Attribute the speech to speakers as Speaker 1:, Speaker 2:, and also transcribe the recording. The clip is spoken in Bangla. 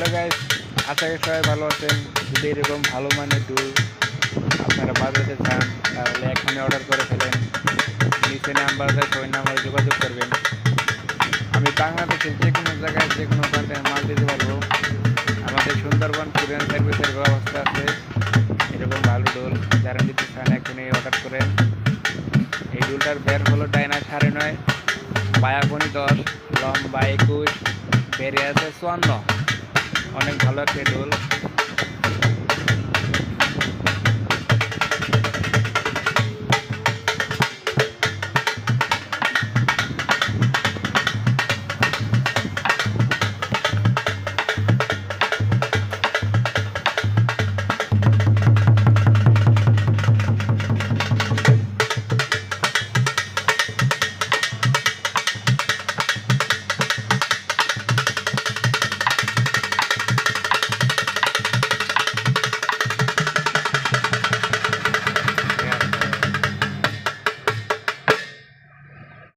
Speaker 1: হ্যালো গাইস আশা করি সবাই ভালো আছেন। যদি এরকম ভালো মানের ডুল আপনারা বাজাতে চান, তাহলে এখানে অর্ডার করে ফেলেন। নিচে নাম্বার দেয় ওই নাম্বারে যোগাযোগ করবেন। আমি বাংলাদেশের যে কোনো জায়গায়, যে কোনো প্রান্তে মাল দিতে পারব। আমাদের সুন্দরবন, কুরিয়ান সার্ভিসের ব্যবস্থা আছে। এরকম ভালো ডোল যারা নিতে চান, এখনই অর্ডার করেন। এই ডুলটার বের হলো ডাইনা সাড়ে নয়, বায়াপনি দশ, লম্বা একুশ বেড়ে আছে চুয়ান্ন। অনেক ভালো একটা ডোল